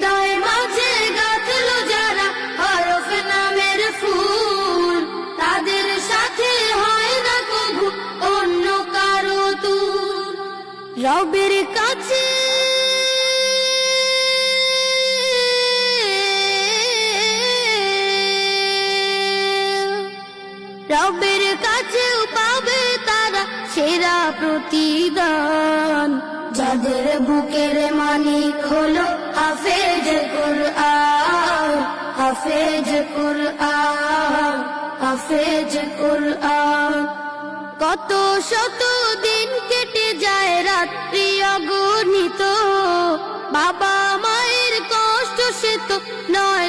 হৃদয়ে মাঝে গাঁথলো ফুল। তাদের সাথে হয় না কাছে রবের কাছেও পাবে তারা সেরা প্রতিদান। যাদের বুকের মানিক হলো হাফেজ কুরআন হাফেজ কুরআন হাফেজ কুরআন। কত শত দিন কেটে যায় রাত্রি অগণিত, বাবা মায়ের কষ্ট সে তো নয়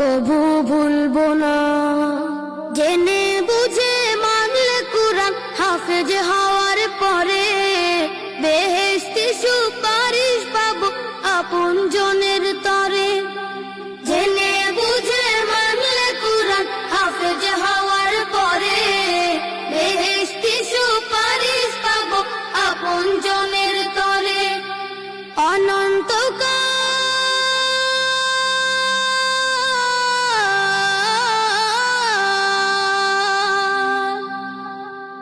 কবু ভুলবো না। জেনে বুঝে মানলে কুরআন হাফেজ হওয়ার পরে বেহেশতি সুপারিশ পাবো আপন জনের তরে। জেনে বুঝে মানলে কুরআন হাফেজ হওয়ার পরে বেহেশতি সুপারিশ পাবো আপন জনের তরে। অনন্তকাল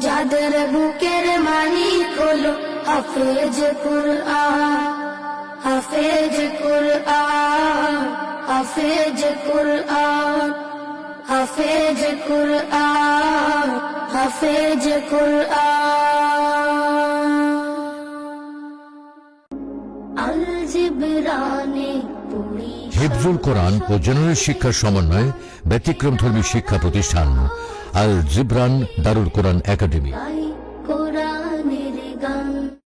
যাদের বুকের মানিক হলো হাফেজ কুরআন হাফেজ কুরআন হাফেজ কুরআন হাফেজ কুরআন কুরআন। কোরআন ও জেনারেল শিক্ষার সমন্বয়ে ব্যতিক্রমধর্মী শিক্ষা প্রতিষ্ঠান আল জিবরান দারুল কোরআন একাডেমি।